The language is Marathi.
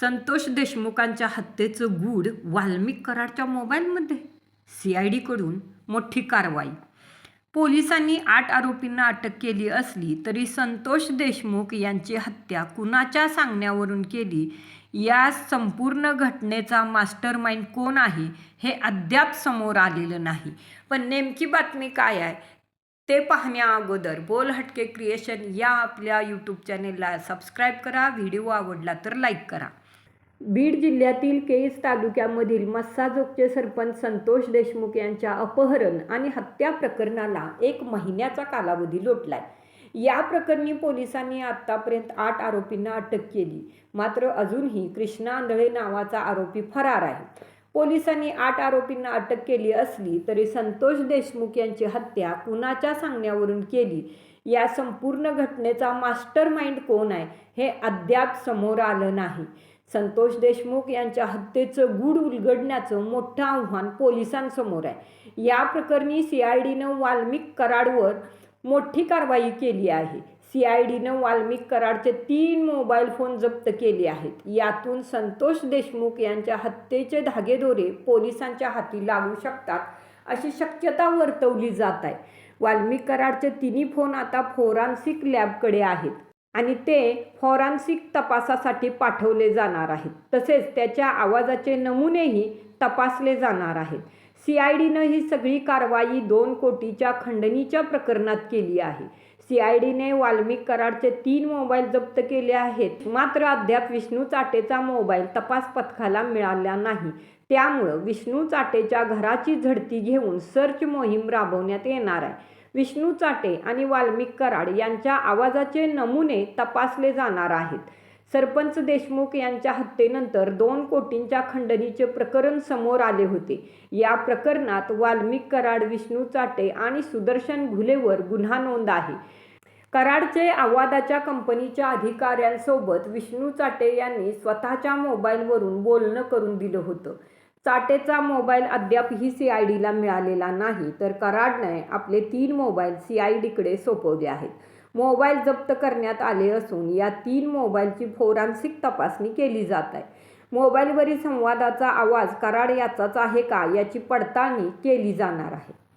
संतोष देशमुखांच्या हत्येचं गूढ वाल्मिक कराडच्या मोबाईलमध्ये. सी आय डीकडून मोठी कारवाई. पोलिसांनी आठ आरोपींना अटक केली असली तरी संतोष देशमुख यांची हत्या कुणाच्या सांगण्यावरून केली? या संपूर्ण घटनेचा मास्टर माइंड कोण आहे हे अद्याप समोर आलेलं नाही. पण नेमकी बातमी काय आहे? ते पाहण्या अगोदर. बोल हटके क्रिएशन या आपल्या यूट्यूब चॅनेलला सबस्क्राईब करा. व्हिडिओ आवडला तर लाईक करा. बीड जिल्ह्यातील केईस तालुक्यामधील मस्साजोगचे सरपंच संतोष देशमुख यांच्या अपहरण आणि हत्या प्रकरणाला एक महिन्याचा कालावधी लोटलाय. या प्रकरणी पोलिसांनी आतापर्यंत आठ आरोपींना अटक केली. मात्र अजूनही कृष्णा आंधळे नावाचा आरोपी फरार आहे. पोलिसांनी आठ आरोपींना अटक केली असली तरी संतोष देशमुख यांची हत्या कुणाच्या सांगण्यावरून केली? या संपूर्ण घटनेचा मास्टर माइंड कोण आहे? हे अद्याप समोर आलं नाही. संतोष देशमुख यांच्या हत्येचं गूढ उलगडण्याचं मोठं आव्हान पोलिसांसमोर आहे. या प्रकरणी सी आय डीनं वाल्मिक कराडवर मोठी कारवाई केली आहे. सी आय डीनं वाल्मिक कराडचे तीन मोबाईल फोन जप्त केले आहेत. यातून संतोष देशमुख यांच्या हत्येचे धागेदोरे पोलिसांच्या हाती लागू शकतात अशी शक्यता वर्तवली जात आहे. वाल्मिक कराडचे तिन्ही फोन आता फोरान्सिक लॅबकडे आहेत आणि ते फॉरान्सिक तपासासाठी पाठवले जाणार आहेत. तसेच त्याच्या आवाजाचे नमुनेही तपासले जाणार आहेत. सीआयडीनं ही सगळी कारवाई दोन कोटीच्या खंडणीच्या प्रकरणात केली आहे. सीआयडीने वाल्मिक कराडचे तीन मोबाईल जप्त केले आहेत. मात्र अद्याप विष्णू चाटेचा मोबाईल तपास पथकाला मिळाला नाही. त्यामुळं विष्णू चाटेच्या घराची झडती घेऊन सर्च मोहीम राबवण्यात येणार आहे. विष्णू चाटे आणि वाल्मिक कराड यांच्या आवाजाचे नमुने तपासले जाणार आहेत. सरपंच देशमुख यांच्या हत्येनंतर दोन कोटींच्या खंडणीचे प्रकरण समोर आले होते. या प्रकरणात वाल्मिक कराड विष्णू चाटे आणि सुदर्शन घुलेवर गुन्हा नोंद आहे. कराडचे आवादाच्या कंपनीच्या अधिकाऱ्यांसोबत विष्णू चाटे यांनी स्वतःच्या मोबाईलवरून बोलणं करून दिलं होतं. चाटेचा मोबाईल अद्यापही सी आय डीला मिळालेला नाही तर कराडने आपले तीन मोबाईल सी आय डीकडे सोपवले आहेत. मोबाईल जप्त करण्यात आले असून या तीन मोबाईलची फोरान्सिक तपासणी केली जात आहे. मोबाईलवरील संवादाचा आवाज कराड याचाच आहे का याची पडताळणी केली जाणार आहे.